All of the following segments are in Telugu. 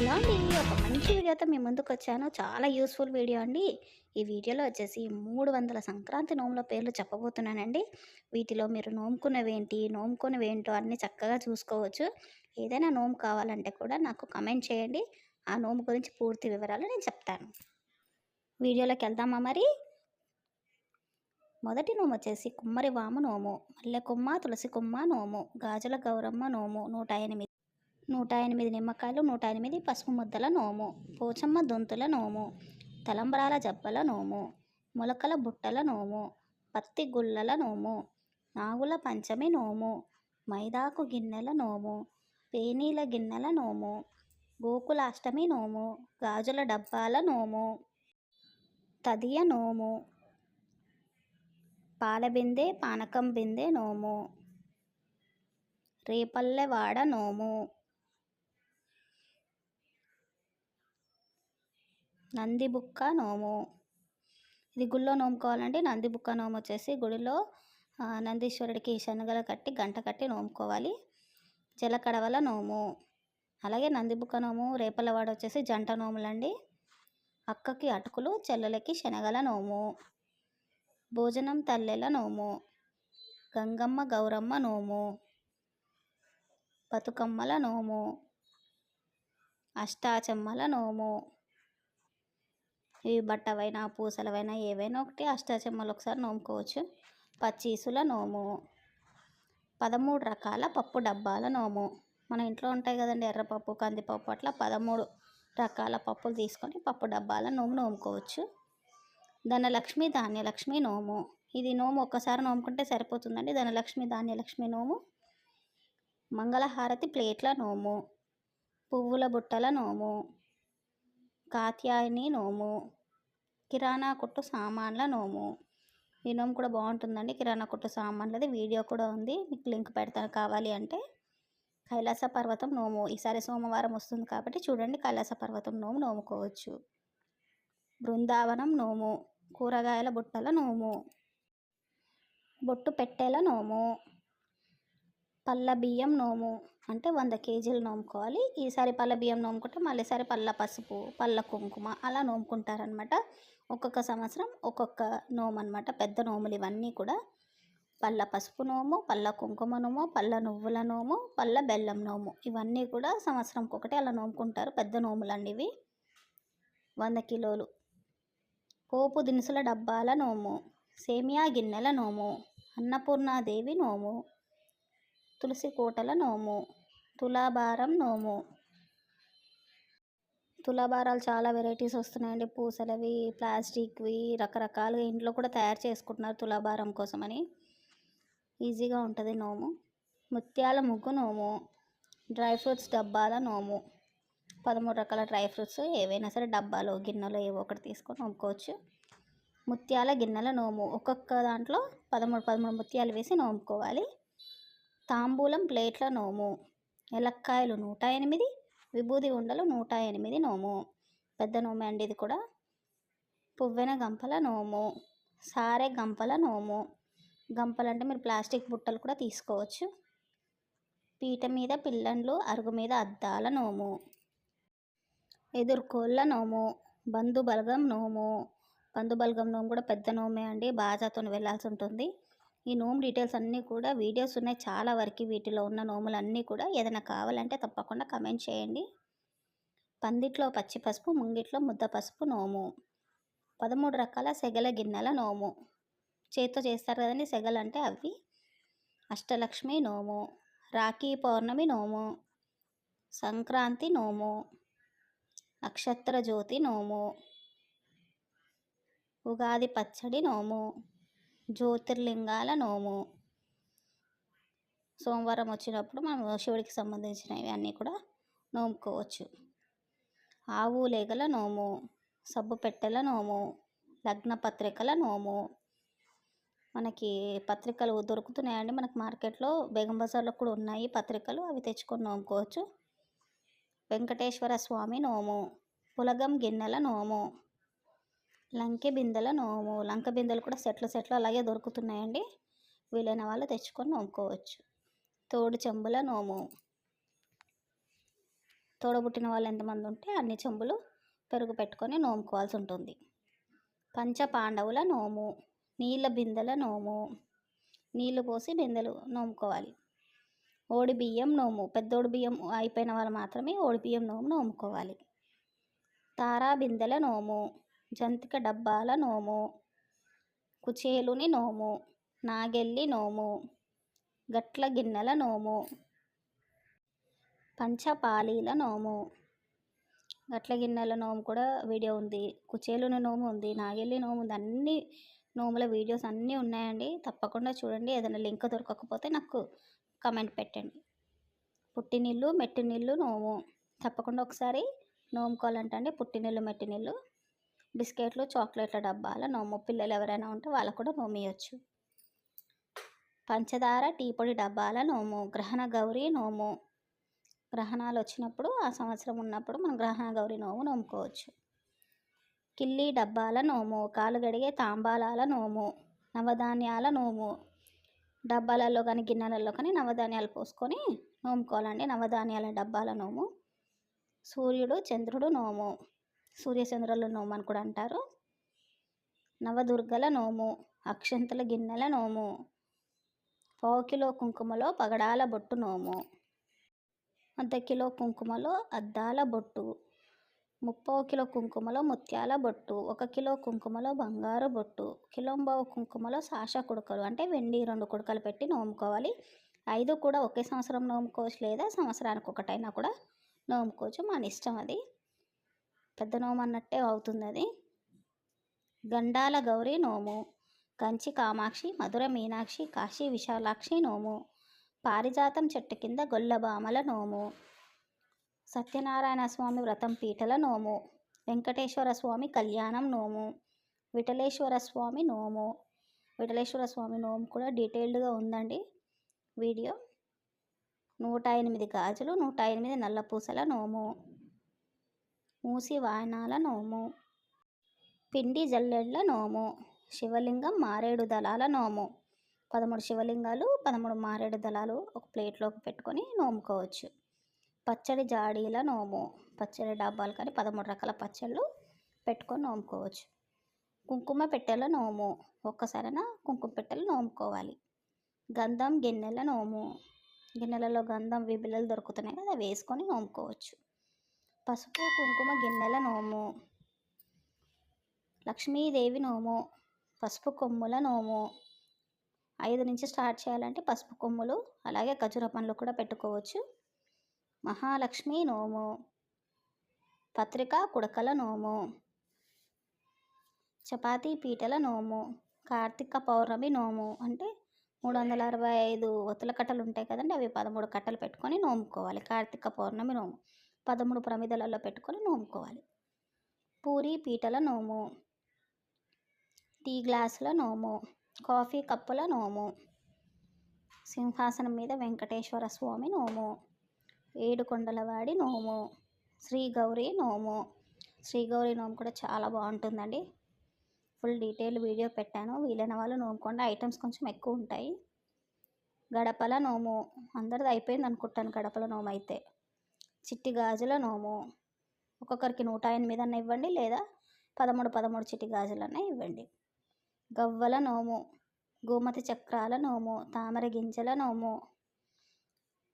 హలో అండి. ఒక మంచి వీడియోతో మీ ముందుకు వచ్చాను. చాలా యూస్ఫుల్ వీడియో అండి. ఈ వీడియోలో వచ్చేసి మూడు వందల సంక్రాంతి నోముల పేర్లు చెప్పబోతున్నానండి. వీటిలో మీరు నోముకున్నవేంటి ఏంటి నోముకున్నవి అన్ని చక్కగా చూసుకోవచ్చు. ఏదైనా నోము కావాలంటే కూడా నాకు కమెంట్ చేయండి. ఆ నోము గురించి పూర్తి వివరాలు నేను చెప్తాను. వీడియోలోకి వెళ్దామా మరి? మొదటి నోము వచ్చేసి కుమ్మరి వాము నోము మల్లె కొమ్మ తులసి కొమ్మ నోము గాజుల గౌరమ్మ నోము నూట ఎనిమిది నూట ఎనిమిది నిమ్మకాయలు నూట ఎనిమిది పసుపు ముద్దల నోము పోచమ్మ దొంతుల నోము తలంబ్రాల జబ్బల నోము మొలకల బుట్టల నోము పత్తి గుల్లల నోము నాగుల పంచమి నోము మైదాకు గిన్నెల నోము పేనీల గిన్నెల నోము గోకులాష్టమి నోము గాజుల డబ్బాల నోము తదియ నోము పాల బిందె పానకం బిందె నోము రేపల్లెవాడ నోము నంది బుక్క నోము. ఇది గుళ్ళో నోముకోవాలంటే నంది బుక్క నోము వచ్చేసి గుడిలో నందీశ్వరుడికి శనగలు కట్టి గంట కట్టి నోముకోవాలి. జలకడవల నోము. అలాగే నంది బుక్క నోము రేపలవాడు వచ్చేసి జంట నోములండి. అక్కకి అటుకులు చెల్లెలకి శనగల నోము. భోజనం తల్లెల నోము. గంగమ్మ గౌరమ్మ నోము. బతుకమ్మల నోము. అష్టాచమ్మల నోము. ఇవి బట్టవైనా పూసలవైనా ఏవైనా ఒకటి అష్టాచమ్మలు ఒకసారి నోముకోవచ్చు. పచ్చీసుల నోము. పదమూడు రకాల పప్పు డబ్బాల నోము. మన ఇంట్లో ఉంటాయి కదండి ఎర్రపప్పు కందిపప్పు అట్లా పదమూడు రకాల పప్పులు తీసుకొని పప్పు డబ్బాల నోము నోముకోవచ్చు. ధనలక్ష్మి ధాన్యలక్ష్మి నోము. ఇది నోము ఒక్కసారి నోముకుంటే సరిపోతుందండి. ధనలక్ష్మి ధాన్యలక్ష్మి నోము. మంగళహారతి ప్లేట్ల నోము. పువ్వుల బుట్టల నోము. కాత్యాయని నోము. కిరాణా కొట్టు సామాన్ల నోము. ఈ నోము కూడా బాగుంటుందండి. కిరాణా కొట్టు సామాన్లది. వీడియో కూడా ఉంది. మీకు లింక్ పెడతాను కావాలి అంటే. కైలాస పర్వతం నోము. ఈసారి సోమవారం వస్తుంది కాబట్టి చూడండి. కైలాస పర్వతం నోము నోముకోవచ్చు. బృందావనం నోము. కూరగాయల బుట్టల నోము. బొట్టు పెట్టెల నోము. పళ్ళ బియ్యం నోము. అంటే వంద కేజీలు నోముకోవాలి. ఈసారి పళ్ళ బియ్యం నోముకుంటే మళ్ళీసారి పళ్ళ పసుపు పళ్ళ కుంకుమ అలా నోముకుంటారనమాట ఒక్కొక్క సంవత్సరం ఒక్కొక్క నోము అనమాట పెద్ద నోములు ఇవన్నీ కూడా. పళ్ళ పసుపు నోము పళ్ళ కుంకుమ నోము పళ్ళ నువ్వుల నోము పళ్ళ బెల్లం నోము ఇవన్నీ కూడా సంవత్సరంకి ఒకటి అలా నోముకుంటారు. పెద్ద నోములు అండి ఇవి. వంద కిలోలు. పోపు దినుసుల డబ్బాల నోము సేమియా గిన్నెల నోము అన్నపూర్ణాదేవి నోము. తులసి కోటల నోము తులాభారం నోము. తులాభారాలు చాలా వెరైటీస్ వస్తున్నాయండి. పూసలవి ప్లాస్టిక్వి రకరకాలుగా ఇంట్లో కూడా తయారు చేసుకుంటున్నారు తులాభారం కోసమని. ఈజీగా ఉంటుంది నోము. ముత్యాల ముగ్గు నోము డ్రై ఫ్రూట్స్ డబ్బాల నోము. పదమూడు రకాల డ్రై ఫ్రూట్స్ ఏవైనా సరే డబ్బాలో గిన్నెలో ఏవో ఒకటి తీసుకొని నోముకోవచ్చు. ముత్యాల గిన్నెల నోము. ఒక్కొక్క దాంట్లో పదమూడు పదమూడు ముత్యాలు వేసి నోముకోవాలి. తాంబూలం ప్లేట్ల నోము. ఎలక్కాయలు నూట ఎనిమిది విభూది ఉండలు నూట ఎనిమిది నోము. పెద్ద నోమే అండి ఇది కూడా. పువ్వెన గంపల నోము. సారె గంపల నోము. గంపలు అంటే మీరు ప్లాస్టిక్ బుట్టలు కూడా తీసుకోవచ్చు. పీట మీద పిల్లండ్లు అరుగు మీద అద్దాల నోము. ఎదుర్కోళ్ళ నోము. బంధుబలగం నోము. బంధుబలగం నోము కూడా పెద్ద నోమే అండి. బాజాతో వెళ్ళాల్సి ఉంటుంది. ఈ నోము డీటెయిల్స్ అన్నీ కూడా వీడియోస్ ఉన్నాయి చాలా వరకు వీటిలో ఉన్న నోములు అన్నీ కూడా. ఏదైనా కావాలంటే తప్పకుండా కమెంట్ చేయండి. పందిట్లో పచ్చి పసుపు ముంగిట్లో ముద్ద పసుపు నోము. పదమూడు రకాల సెగల గిన్నెల నోము. చేతితో చేస్తారు కదండి సెగలు అంటే అవి. అష్టలక్ష్మి నోము. రాఖీ పౌర్ణమి నోము. సంక్రాంతి నోము. నక్షత్ర జ్యోతి నోము. ఉగాది పచ్చడి నోము. జ్యోతిర్లింగాల నోము. సోమవారం వచ్చినప్పుడు మనం శివుడికి సంబంధించినవి అన్నీ కూడా నోముకోవచ్చు. ఆవు లేగల నోము సబ్బు పెట్టెల నోము లగ్న పత్రికల నోము. మనకి పత్రికలు దొరుకుతున్నాయండి. మనకి మార్కెట్లో బేగం బజార్లో కూడా ఉన్నాయి పత్రికలు. అవి తెచ్చుకొని నోముకోవచ్చు. వెంకటేశ్వర స్వామి నోము పులగం గిన్నెల నోము. లంకె బిందెల నోము. లంక బిందెలు కూడా సెట్లు సెట్లు అలాగే దొరుకుతున్నాయండి. వీలైన వాళ్ళు తెచ్చుకొని నోముకోవచ్చు. తోడు చెంబుల నోము. తోడబుట్టిన వాళ్ళు ఎంతమంది ఉంటే అన్ని చెంబులు పెరుగు పెట్టుకొని నోముకోవాల్సి ఉంటుంది. పంచ పాండవుల నోము నీళ్ళ బిందెల నోము. నీళ్ళు పోసి బిందెలు నోముకోవాలి. ఓడి బియ్యం నోము. పెద్దోడి బియ్యం అయిపోయిన వాళ్ళు మాత్రమే ఓడి బియ్యం నోము నోముకోవాలి. తారా బిందెల నోము. జంతిక డబ్బాల నోము కుచేలుని నోము నాగెల్లి నోము గట్ల గిన్నెల నోము పంచపాలీల నోము. గట్ల గిన్నెల నోము కూడా వీడియో ఉంది. కుచేలుని నోము ఉంది నాగెల్లి నోము ఉంది. అన్ని నోముల వీడియోస్ అన్నీ ఉన్నాయండి. తప్పకుండా చూడండి. ఏదైనా లింక్ దొరకకపోతే నాకు కమెంట్ పెట్టండి. పుట్టినీళ్ళు మెట్టినీళ్ళు నోము. తప్పకుండా ఒకసారి నోముకోవాలంటే పుట్టినీళ్ళు మెట్టినీళ్ళు బిస్కెట్లు చాక్లెట్ల డబ్బాల నోము. పిల్లలు ఎవరైనా ఉంటే వాళ్ళకు కూడా నోమియొచ్చు. పంచదార టీ పొడి డబ్బాల నోము. గ్రహణ గౌరీ నోము. గ్రహణాలు వచ్చినప్పుడు ఆ సంవత్సరం ఉన్నప్పుడు మనం గ్రహణ గౌరీ నోము నోముకోవచ్చు. కిల్లి డబ్బాల నోము. కాలు గడిగే తాంబాలాల నోము. నవధాన్యాల నోము. డబ్బాలలో కానీ గిన్నెలలో కానీ నవధాన్యాలు పోసుకొని నోముకోవాలండి. నవధాన్యాల డబ్బాల నోము. సూర్యుడు చంద్రుడు నోము. సూర్యచంద్రుల నోము అని కూడా అంటారు. నవదుర్గల నోము అక్షంతల గిన్నెల నోము పావు కిలో కుంకుమలో పగడాల బొట్టు నోము అర్ధ కిలో కుంకుమలో అద్దాల బొట్టు ముప్పావు కిలో కుంకుమలో ముత్యాల బొట్టు ఒక కిలో కుంకుమలో బంగారు బొట్టు కిలోంబావు కుంకుమలో సాష కుడకలు అంటే వెండి రెండు కుడకలు పెట్టి నోముకోవాలి. ఐదు కూడా ఒకే సంవత్సరం నోముకోవచ్చు లేదా సంవత్సరానికి ఒకటైనా కూడా నోముకోవచ్చు. మన ఇష్టం అది. పెద్ద నోము అన్నట్టే అవుతుంది అది గండాల గౌరీ నోము కంచి కామాక్షి మధుర మీనాక్షి కాశీ విశాలాక్షి నోము పారిజాతం చెట్టు కింద గొల్లబామల నోము సత్యనారాయణ స్వామి వ్రతం పీటల నోము వెంకటేశ్వర స్వామి కళ్యాణం నోము విఠలేశ్వర స్వామి నోము. విఠలేశ్వర స్వామి నోము కూడా డీటెయిల్డ్గా ఉందండి వీడియో. నూట ఎనిమిది గాజులు నూట ఎనిమిది నల్ల పూసల నోము. మూసి వాయనాల నోము. పిండి జల్లెళ్ళ నోము. శివలింగం మారేడు దళాల నోము. పదమూడు శివలింగాలు పదమూడు మారేడు దళాలు ఒక ప్లేట్లోకి పెట్టుకొని నోముకోవచ్చు. పచ్చడి జాడీల నోము. పచ్చడి డబ్బాలు కానీ పదమూడు రకాల పచ్చళ్ళు పెట్టుకొని నోముకోవచ్చు. కుంకుమ పెట్టెల నోము. ఒక్కసారైనా కుంకుమ పెట్టెలు నోముకోవాలి. గంధం గిన్నెల నోము. గిన్నెలలో గంధం విబిలలు దొరుకుతున్నాయి కదా వేసుకొని నోముకోవచ్చు. పసుపు కుంకుమ గిన్నెల నోము. లక్ష్మీదేవి నోము పసుపు కొమ్ముల నోము. ఐదు నుంచి స్టార్ట్ చేయాలంటే పసుపు కొమ్ములు అలాగే ఖజూర పండ్లు కూడా పెట్టుకోవచ్చు. మహాలక్ష్మి నోము. పత్రిక కుడకల నోము. చపాతీ పీటల నోము. కార్తీక పౌర్ణమి నోము. అంటే మూడు వందల అరవై ఐదు ఒత్తుల కట్టలు ఉంటాయి కదండి అవి పదమూడు కట్టలు పెట్టుకొని నోముకోవాలి. కార్తీక పౌర్ణమి నోము. పదమూడు ప్రమిదలలో పెట్టుకొని నోముకోవాలి. పూరి పీటల నోము టీ గ్లాసుల నోము కాఫీ కప్పుల నోము సింహాసనం మీద వెంకటేశ్వర స్వామి నోము ఏడుకొండలవాడి నోము శ్రీ గౌరీ నోము. శ్రీ గౌరీ నోము కూడా చాలా బాగుంటుందండి. ఫుల్ డీటెయిల్ వీడియో పెట్టాను. వీలైన వాళ్ళు నోముకోండి. ఐటమ్స్ కొంచెం ఎక్కువ ఉంటాయి. గడపల నోము. అందరిది అయిపోయింది అనుకుంటాను గడపల నోము అయితే. చిట్టి గాజుల నోము. ఒక్కొక్కరికి నూట ఎనిమిది అన్న ఇవ్వండి లేదా పదమూడు పదమూడు చిట్టి గాజులన్నా ఇవ్వండి. గవ్వల నోము గోమతి చక్రాల నోము తామర గింజల నోము.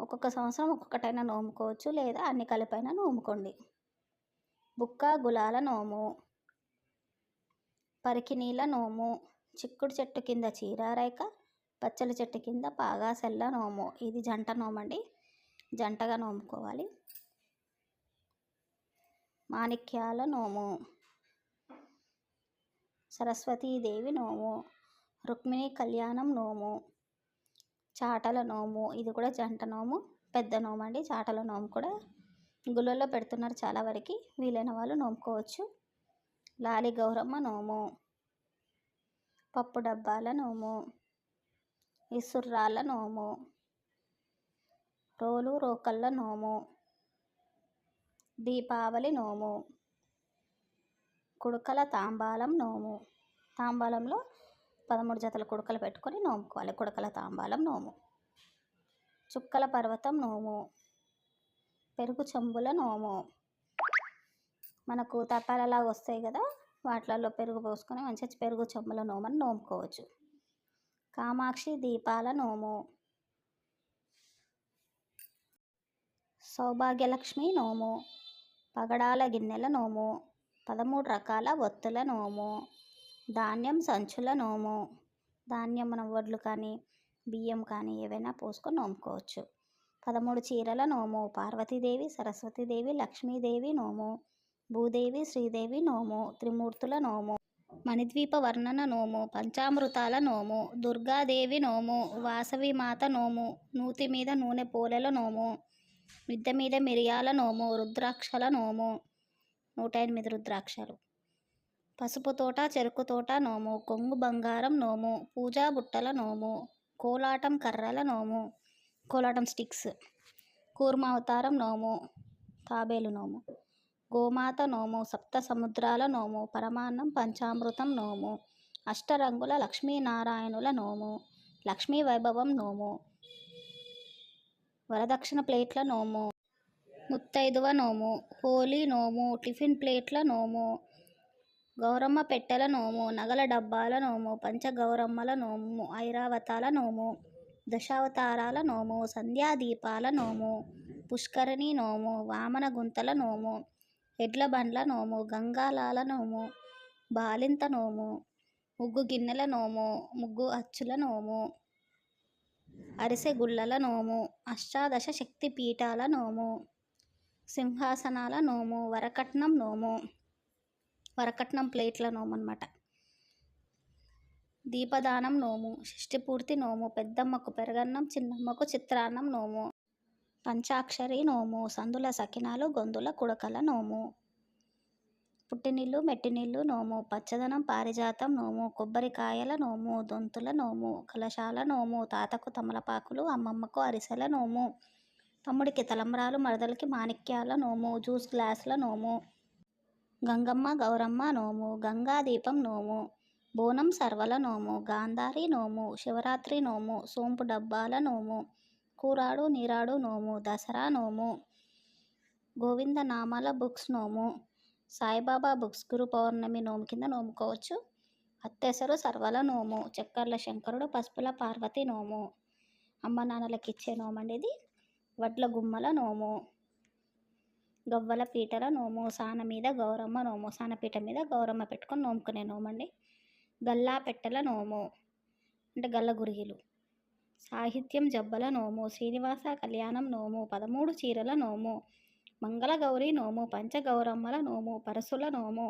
ఒక్కొక్క సంవత్సరం ఒక్కొక్కటైనా నోముకోవచ్చు లేదా అన్ని కలిపైనా నోముకోండి. బుక్క గులాల నోము పరికినీల నోము చిక్కుడు చెట్టు కింద చీరారేక పచ్చల చెట్టు కింద పాగా సెల్ల నోము. ఇది జంట నోమండి. జంటగా నోముకోవాలి. మాణిక్యాల నోము. సరస్వతీదేవి నోము. రుక్మిణి కళ్యాణం నోము. చాటల నోము. ఇది కూడా జంట నోము. పెద్ద నోము అండి. చాటల నోము కూడా గుళ్ళల్లో పెడుతున్నారు చాలా వరకు. వీలైన వాళ్ళు నోముకోవచ్చు. లాలి గౌరమ్మ నోము. పప్పు డబ్బాల నోము. ఇసుర్రాళ్ళ నోము. రోలు రోకళ్ళ నోము. దీపావళి నోము. కుడుకల తాంబాలం నోము. తాంబాలంలో పదమూడు జతల కుడకలు పెట్టుకొని నోముకోవాలి. కుడకల తాంబాలం నోము. చుక్కల పర్వతం నోము. పెరుగు చెంబుల నోము. మనకు తపాలలాగా వస్తాయి కదా వాటిలలో పెరుగు పోసుకొని మంచిగా పెరుగు చెంబుల నోమని నోముకోవచ్చు. కామాక్షి దీపాల నోము. సౌభాగ్యలక్ష్మి నోము. పగడాల గిన్నెల నోము పదమూడు రకాల ఒత్తుల నోము ధాన్యం సంచుల నోము ధాన్యం మనం వడ్లు కానీ బియ్యం కానీ ఏవైనా పోసుకొని నోముకోవచ్చు. పదమూడు చీరల నోము పార్వతీదేవి సరస్వతీదేవి లక్ష్మీదేవి నోము భూదేవి శ్రీదేవి నోము త్రిమూర్తుల నోము మణిద్వీప వర్ణన నోము పంచామృతాల నోము దుర్గాదేవి నోము వాసవి మాత నోము నూతి మీద నూనె పోలెల నోము మిద్దె మీద మిరియాల నోము రుద్రాక్షల నోము నూట ఎనిమిది రుద్రాక్షలు. పసుపు తోట చెరుకు తోట నోము కొంగు బంగారం నోము పూజా బుట్టల నోము కోలాటం కర్రల నోము కోలాటం స్టిక్స్ కూర్మావతారం నోము తాబేలు నోము గోమాత నోము సప్త సముద్రాల నోము పరమాన్నం పంచామృతం నోము అష్టరంగుల లక్ష్మీనారాయణుల నోము లక్ష్మీ వైభవం నోము వరదక్షిణ ప్లేట్ల నోము. ముత్తైదువ నోము. హోలీ నోము. టిఫిన్ ప్లేట్ల నోము. గౌరమ్మ పెట్టెల నోము. నగల డబ్బాల నోము. పంచగౌరమ్మల నోము. ఐరావతాల నోము. దశావతారాల నోము. సంధ్యాదీపాల నోము. పుష్కరిణి నోము. వామన గుంతల నోము. ఎడ్ల బండ్ల నోము. గంగాలాల నోము. బాలింత నోము. ముగ్గు గిన్నెల నోము. ముగ్గు అచ్చుల నోము. అరిసెగుళ్ళల నోము అష్టాదశ శక్తి పీఠాల నోము సింహాసనాల నోము వరకట్నం నోము వరకట్నం ప్లేట్ల నోము అనమాట దీపదానం నోము షష్టిపూర్తి నోము పెద్దమ్మకు పెరగన్నం చిన్నమ్మకు చిత్రాన్నం నోము పంచాక్షరి నోము సందుల సకినాలు గొంతుల కుడకల నోము పుట్టినీళ్ళు మెట్టినీళ్ళు నోము పచ్చదనం పారిజాతం నోము కొబ్బరికాయల నోము దొంతుల నోము కలశాల నోము తాతకు తమలపాకులు అమ్మమ్మకు అరిసెల నోము తమ్ముడికి తలంబ్రాలు మరదలకి మాణిక్యాల నోము జ్యూస్ గ్లాసుల నోము గంగమ్మ గౌరమ్మ నోము గంగా దీపం నోము బోనం సర్వల నోము గాంధారి నోము శివరాత్రి నోము సోంపు డబ్బాల నోము కూరాడు నీరాడు నోము దసరా నోము గోవింద నామాల బుక్స్ నోము సాయిబాబా బుక్స్ గురు పౌర్ణమి నోము కింద నోముకోవచ్చు. అత్తెసరు సర్వల నోము చక్కర్ల శంకరుడు పసుపుల పార్వతి నోము అమ్మ నాన్నలకి ఇచ్చే నోము అండి ఇది. వడ్ల గుమ్మల నోము గవ్వల పీటల నోము సాన మీద గౌరమ్మ నోము సానపీట మీద గౌరమ్మ పెట్టుకొని నోముకునే నోమండి. గల్లా పెట్టెల నోము అంటే గల్ల గురిగిలు. సాహిత్యం జబ్బల నోము శ్రీనివాస కళ్యాణం నోము పదమూడు చీరల నోము మంగళగౌరి నోము పంచగౌరమ్మల నోము పరసుల నోము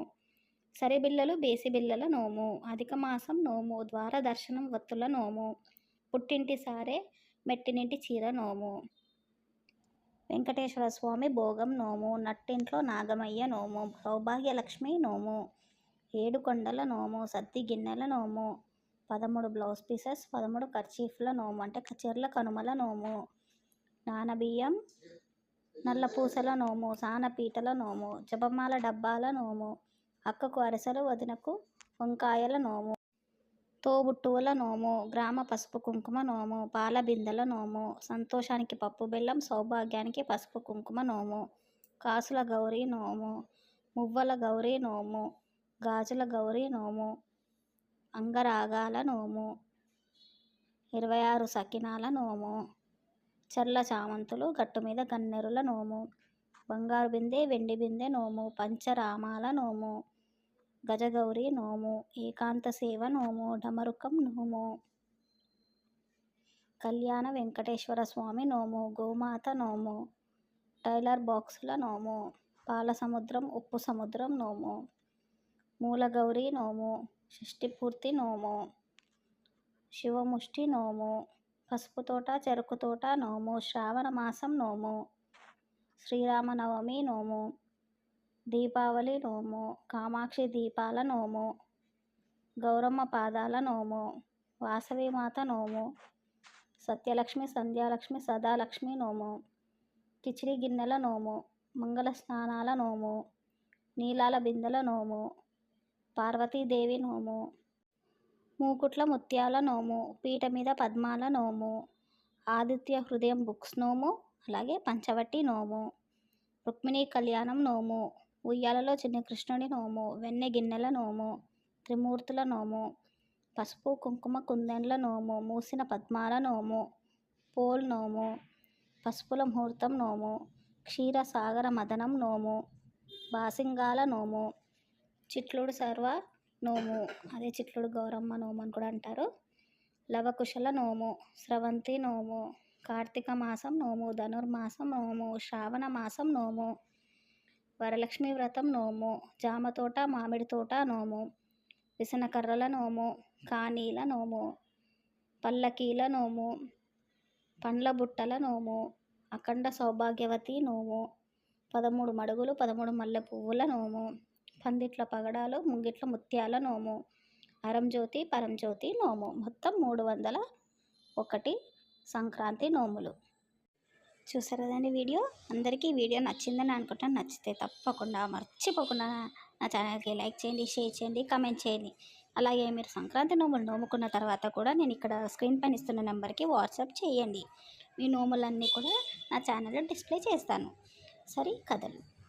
సరిబిల్లలు బేసిబిల్లల నోము అధిక మాసం నోము ద్వార దర్శనం వత్తుల నోము పుట్టింటి సారే మెట్టినింటి చీర నోము వెంకటేశ్వర స్వామి భోగం నోము నట్టింట్లో నాగమయ్య నోము సౌభాగ్యలక్ష్మి నోము ఏడుకొండల నోము సద్ది గిన్నెల నోము పదమూడు బ్లౌజ్ పీసెస్ పదమూడు కర్చీఫ్ల నోము అంటే చీరల కనుమల నోము నానబియ్యం నల్ల పూసల నోము సానపీటల నోము జపమాల డబ్బాల నోము అక్కకు అరిసెలు వదినకు వంకాయల నోము తోబుట్టువుల నోము గ్రామ పసుపు కుంకుమ నోము పాల బిందెల నోము సంతోషానికి పప్పు బెల్లం సౌభాగ్యానికి పసుపు కుంకుమ నోము కాసుల గౌరీ నోము మువ్వల గౌరీ నోము గాజుల గౌరీ నోము అంగరాగాల నోము ఇరవై ఆరు సకినాల నోము చర్ల చామంతులు గట్టు మీద గన్నెరుల నోము. బంగారు బిందె వెండి బిందె నోము. పంచరామాల నోము. గజగౌరి నోము. ఏకాంత సేవ నోము. డమరుకం నోము. కళ్యాణ వెంకటేశ్వర స్వామి నోము. గోమాత నోము. టైలర్ బాక్సుల నోము. పాల సముద్రం ఉప్పు సముద్రం నోము. మూలగౌరి నోము. షష్టిపూర్తి నోము. శివముష్టి నోము. పసుపు తోట చెరుకు తోట నోము శ్రావణ మాసం నోము. శ్రీరామనవమి నోము. దీపావళి నోము. కామాక్షి దీపాల నోము. గౌరమ్మ పాదాల నోము. వాసవి మాత నోము. సత్యలక్ష్మి సంధ్యాలక్ష్మి సదాలక్ష్మి నోము. కిచిడి గిన్నెల నోము. మంగళ స్నానాల నోము. నీలాల బిందెల నోము. పార్వతీదేవి నోము. మూకుట్ల ముత్యాల నోము పీట మీద పద్మాల నోము ఆదిత్య హృదయం బుక్స్ నోము అలాగే పంచవట్టి నోము రుక్మిణీ కళ్యాణం నోము ఉయ్యాలలో చిన్న కృష్ణుడి నోము వెన్నె గిన్నెల నోము త్రిమూర్తుల నోము పసుపు కుంకుమ కుందెండ్ల నోము మూసిన పద్మాల నోము పోల్ నోము పసుపుల ముహూర్తం నోము క్షీరసాగర మదనం నోము బాసింగాల నోము చిట్లుడు సర్వ నోము. అదే చిట్లుడు గౌరమ్మ నోము అని కూడా అంటారు. లవకుశల నోము స్రవంతి నోము కార్తీక మాసం నోము ధనుర్మాసం నోము శ్రావణ మాసం నోము వరలక్ష్మి వ్రతం నోము జామ తోట మామిడి తోట నోము విసనకర్రల నోము కానీల నోము పల్లకీల నోము పండ్ల బుట్టల నోము అఖండ సౌభాగ్యవతి నోము పదమూడు మడుగులు పదమూడు మల్లె పువ్వుల నోము పందిట్ల పగడాలు ముంగిట్ల ముత్యాల నోము. అరంజ్యోతి పరంజ్యోతి నోము. మొత్తం మూడు వందల ఒకటి సంక్రాంతి నోములు. చూసారు కదండి వీడియో? అందరికీ ఈ వీడియో నచ్చిందని అనుకుంటాను నచ్చితే తప్పకుండా మర్చిపోకుండా నా ఛానల్కి లైక్ చేయండి షేర్ చేయండి కమెంట్ చేయండి. అలాగే మీరు సంక్రాంతి నోములు నోముకున్న తర్వాత కూడా నేను ఇక్కడ స్క్రీన్ పైన ఇస్తున్న నెంబర్కి వాట్సాప్ చేయండి. మీ నోములన్నీ కూడా నా ఛానల్లో డిస్ప్లే చేస్తాను. సరే కథలు.